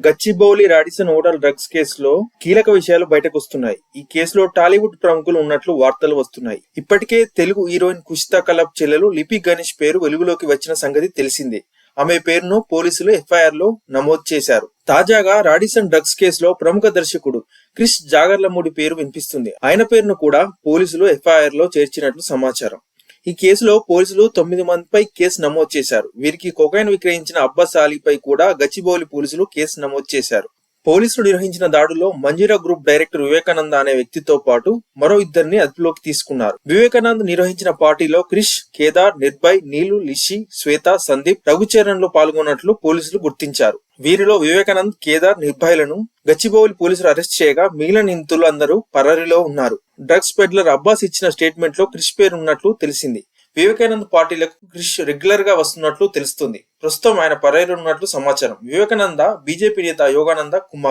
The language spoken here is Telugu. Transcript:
గచ్చిబౌలి రాడిసన్ ఓడల్ డ్రగ్స్ కేసులో కీలక విషయాలు బయటకు వస్తున్నాయి ఈ కేసులో టాలీవుడ్ ప్రముఖులు ఉన్నట్లు వార్తలు వస్తున్నాయి. ఇప్పటికే తెలుగు హీరోయిన్ కుషితా కలబ్ చెల్లెలు లిపి గణేష్ పేరు వెలుగులోకి వచ్చిన సంగతి తెలిసిందే. ఆమె పేరును పోలీసులు ఎఫ్ఐఆర్లో నమోదు చేశారు. తాజాగా రాడిసన్ డ్రగ్స్ కేసులో ప్రముఖ దర్శకుడు క్రిష్ జాగర్లమూడి పేరు వినిపిస్తుంది. ఆయన పేరును కూడా పోలీసులు ఎఫ్ఐఆర్లో చేర్చినట్లు సమాచారం. ఈ కేసులో పోలీసులు తొమ్మిది మందిపై కేసు నమోదు చేశారు. వీరికి కొకైన్ విక్రయించిన అబ్బాస్ అలీపై కూడా గచ్చిబౌలి పోలీసులు కేసు నమోదు చేశారు. పోలీసులు నిర్వహించిన దాడులో మంజీరా గ్రూప్ డైరెక్టర్ వివేకానంద అనే వ్యక్తితో పాటు మరో ఇద్దరిని అదుపులోకి తీసుకున్నారు. వివేకానంద్ నిర్వహించిన పార్టీలో క్రిష్ కేదార్ నిర్భయ్ నీలు లిషి శ్వేత సందీప్ రఘుచరణ్లో పాల్గొన్నట్లు పోలీసులు గుర్తించారు. వీరిలో వివేకానంద్ కేదార్ నిర్భయలను గచ్చిబౌలి పోలీసులు అరెస్ట్ చేయగా మిగిలిన నిందితులు అందరూ పరారీలో ఉన్నారు. డ్రగ్స్ పెడ్లర్ అబ్బాస్ ఇచ్చిన స్టేట్మెంట్లో క్రిష్ పేరు ఉన్నట్లు తెలిసింది. వివేకానంద్ పార్టీలకు క్రిష్ రెగ్యులర్గా వస్తున్నట్లు తెలుస్తుంది. ప్రస్తుతం ఆయన పరారీలో ఉన్నట్లు సమాచారం. వివేకానంద బీజేపీ నేత యోగానంద కుమార్